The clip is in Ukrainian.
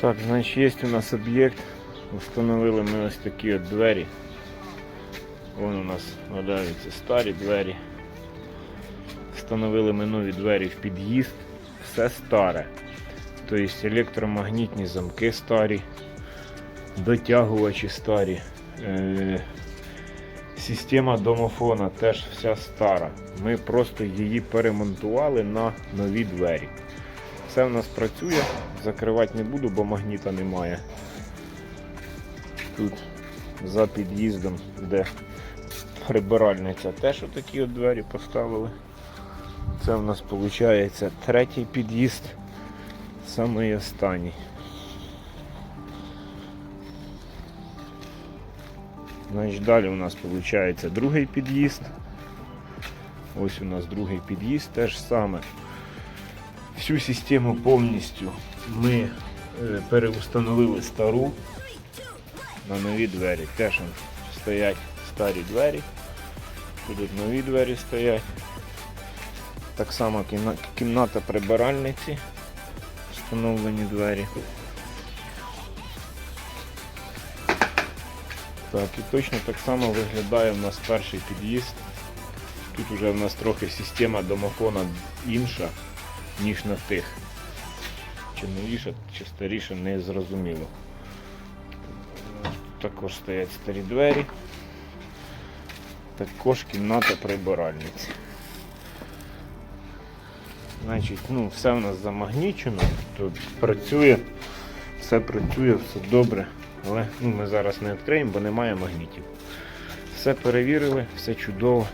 Так, значить, є у нас об'єкт. Встановили ми ось такі от двері. Вон у нас валяються старі двері. Встановили ми нові двері в під'їзд. Все старе. Тобто електромагнітні замки старі, дотягувачі старі. Е- Система домофона теж вся стара. Ми просто її перемонтували на нові двері. Все в нас працює, закривати не буду, бо магніта немає. Тут за під'їздом, де прибиральниця, теж отакі от двері поставили. Це в нас виходить третій під'їзд, самий останній. Значить, далі у нас виходить другий під'їзд. Ось у нас другий під'їзд, теж саме. Всю систему повністю ми е, переустановили стару на нові двері. Теж стоять старі двері. Тут нові двері стоять. Так само кімната прибиральниці. Встановлені двері. Так, і точно так само виглядає в нас перший під'їзд. Тут вже в нас трохи система домофона інша, ніж на тих. Чи новіша, чи старіша, не зрозуміло. Також стоять старі двері. Також кімната прибиральниці. Значить, ну, все в нас замагнічено, тут працює, все працює, все добре. Але ну, ми зараз не відкриємо, бо немає магнітів. Все перевірили, все чудово.